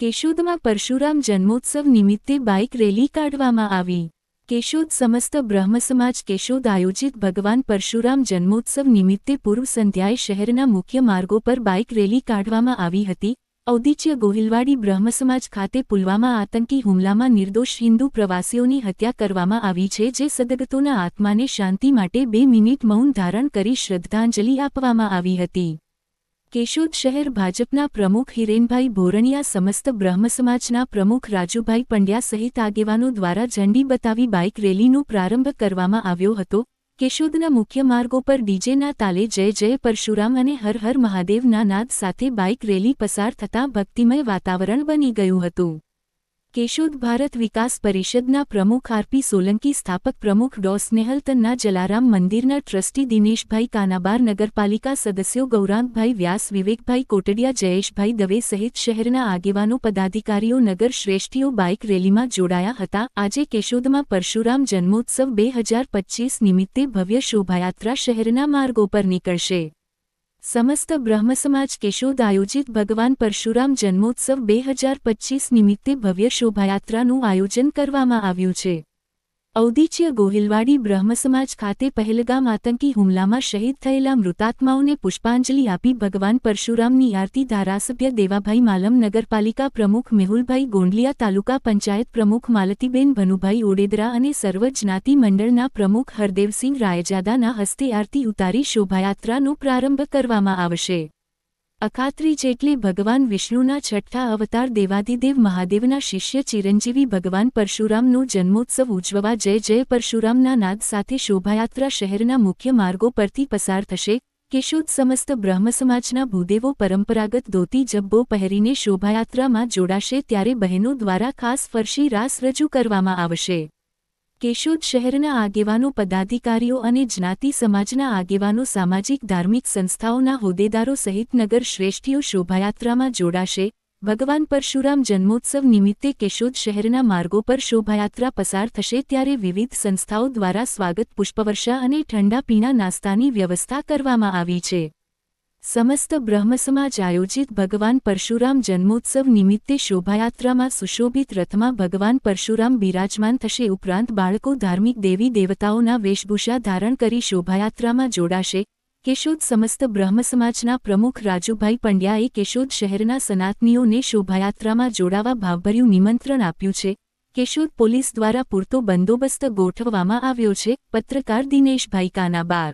કેશોદમાં પરશુરામ જન્મોત્સવ નિમિત્તે bike rally કાઢવામાં આવી. કેશોદ સમસ્ત બ્રહ્મ સમાજ કેશોદ આયોજિત ભગવાન પરશુરામ જન્મોત્સવ નિમિત્તે પૂર્વ સંધ્યાએ શહેરના મુખ્ય માર્ગો પર બાઇક રેલી કાઢવામાં આવી હતી. ઔદિચ્ય ગોહિલવાડી બ્રહ્મ સમાજ ખાતે પુલવામા આતંકી હુમલામાં નિર્દોષ હિન્દુ પ્રવાસીઓની હત્યા કરવામાં આવી છે, જે સદગતોના આત્માને શાંતિ માટે બે મિનિટ મૌન ધારણ કરી શ્રદ્ધાંજલિ આપવામાં આવી હતી. કેશોદ શહેર ભાજપના પ્રમુખ હિરેનભાઈ ભોરણિયા સમસ્ત બ્રહ્મ સમાજના પ્રમુખ રાજુભાઈ પંડ્યા સહિત આગેવાનો દ્વારા ઝંડી બતાવી બાઇક રેલીનો પ્રારંભ કરવામાં આવ્યો હતો. કેશોદના મુખ્ય માર્ગો પર ડીજેના તાલે જય જય પરશુરામ અને હર હર મહાદેવના નાદ સાથે બાઇક રેલી પસાર થતાં ભક્તિમય વાતાવરણ બની ગયું હતું. કેશોદ ભારત વિકાસ પરિષદના પ્રમુખ આરપી સોલંકી, સ્થાપક પ્રમુખ ડો. સ્નેહલતનના જલારામ મંદિરના ટ્રસ્ટી દિનેશભાઈ કાનાબાર, નગરપાલિકા સદસ્યો ગૌરાંગભાઈ વ્યાસ, વિવેકભાઈ કોટડિયા, જયેશભાઈ દવે સહિત શહેરના આગેવાનો, પદાધિકારીઓ, નગર શ્રેષ્ઠીઓ બાઇક રેલીમાં જોડાયા હતા. આજે કેશોદમાં પરશુરામ જન્મોત્સવ બે હજાર નિમિત્તે ભવ્ય શોભાયાત્રા શહેરના માર્ગો પર નીકળશે. સમસ્ત બ્રહ્મ સમાજ કેશોદ આયોજિત ભગવાન પરશુરામ જન્મોત્સવ બે હજાર નિમિત્તે ભવ્ય શોભાયાત્રાનું આયોજન કરવામાં આવ્યું છે. ઔદિચ્ય ગોહિલવાડી બ્રહ્મસમાજ ખાતે પહેલગામ આતંકી હુમલામાં શહીદ થયેલા મૃતાત્માઓને પુષ્પાંજલિ આપી ભગવાન પરશુરામની આરતી ધારાસભ્ય દેવાભાઈ માલમ નગરપાલિકા પ્રમુખ મેહુલભાઈ ગોંડલિયા તાલુકા પંચાયત પ્રમુખ માલતીબેન ભનુભાઈ ઓડેદરા અને સર્વ જ્ઞાતિ મંડળના પ્રમુખ હરદેવસિંહ રાયજાદાના હસ્તે આરતી ઉતારી શોભાયાત્રાનો પ્રારંભ કરવામાં આવશે. અખાત્રી જેટલે ભગવાન વિષ્ણુના છઠ્ઠા અવતાર દેવાદિદેવ મહાદેવના શિષ્ય ચિરંજીવી ભગવાન પરશુરામનો જન્મોત્સવ ઉજવવા જય જય પરશુરામના નાદ સાથે શોભાયાત્રા શહેરના મુખ્ય માર્ગો પરથી પસાર થશે. કેશોદ સમસ્ત બ્રહ્મ સમાજના ભૂદેવો પરંપરાગત ધોતી જબ્બો પહેરીને શોભાયાત્રામાં જોડાશે ત્યારે બહેનો દ્વારા ખાસ ફરશી રાસ રજૂ કરવામાં આવશે. કેશોદ શહેરના આગેવાનો, પદાધિકારીઓ અને જ્ઞાતિ સમાજના આગેવાનો સામાજિક, ધાર્મિક સંસ્થાઓના હોદ્દેદારો સહિત નગર શ્રેષ્ઠીઓ શોભાયાત્રામાં જોડાશે. ભગવાન પરશુરામ જન્મોત્સવ નિમિત્તે કેશોદ શહેરના માર્ગો પર શોભાયાત્રા પસાર થશે ત્યારે વિવિધ સંસ્થાઓ દ્વારા સ્વાગત, પુષ્પવર્ષા અને ઠંડા પીણા નાસ્તાની વ્યવસ્થા કરવામાં આવી છે. સમસ્ત બ્રહ્મસમાજ આયોજિત ભગવાન પરશુરામ જન્મોત્સવ નિમિત્તે શોભાયાત્રામાં સુશોભિત રથમાં ભગવાન પરશુરામ બિરાજમાન થશે ઉપરાંત બાળકો ધાર્મિક દેવી દેવતાઓના વેશભૂષા ધારણ કરી શોભાયાત્રામાં જોડાશે. કેશોદ સમસ્ત બ્રહ્મસમાજના પ્રમુખ રાજુભાઈ પંડ્યાએ કેશોદ શહેરના સનાતનીઓને શોભાયાત્રામાં જોડાવા ભાવભર્યું નિમંત્રણ આપ્યું છે. કેશોદ પોલીસ દ્વારા પૂરતો બંદોબસ્ત ગોઠવવામાં આવ્યો છે. પત્રકાર દિનેશભાઈ કાનાબાર.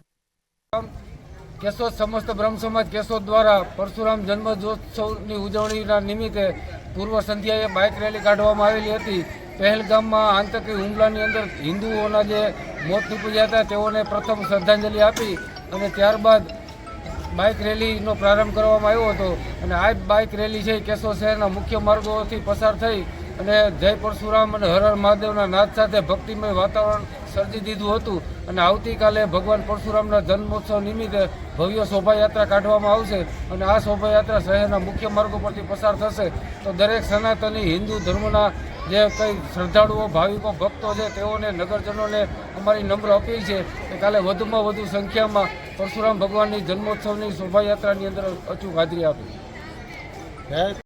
કેશોદ સમસ્ત બ્રહ્મ સમાજ કેશોદ દ્વારા પરશુરામ જન્મોત્સવની ઉજવણીના નિમિત્તે પૂર્વ સંધ્યાએ બાઇક રેલી કાઢવામાં આવેલી હતી. પહેલગામમાં આતંકી હુમલાની અંદર હિન્દુઓના જે મોત નીપજ્યા હતા, તેઓને પ્રથમ શ્રદ્ધાંજલિ આપી અને ત્યારબાદ બાઇક રેલીનો પ્રારંભ કરવામાં આવ્યો હતો. અને આ બાઇક રેલી છે કેશોદ શહેરના મુખ્ય માર્ગોથી પસાર થઈ અને જય પરશુરામ અને હર હર મહાદેવના નાદ સાથે ભક્તિમય વાતાવરણ સર્જી દીધું હતું. અને આવતીકાલે ભગવાન પરશુરામના જન્મોત્સવ નિમિત્તે ભવ્ય શોભાયાત્રા કાઢવામાં આવશે અને આ શોભાયાત્રા શહેરના મુખ્ય માર્ગો પરથી પસાર થશે. તો દરેક સનાતની હિન્દુ ધર્મના જે કંઈ શ્રદ્ધાળુઓ, ભાવિકો, ભક્તો છે, તેઓને, નગરજનોને અમારી નમ્ર અપીલ છે કે કાલે વધુમાં વધુ સંખ્યામાં પરશુરામ ભગવાનની જન્મોત્સવની શોભાયાત્રાની અંદર અચૂક હાજરી આપી.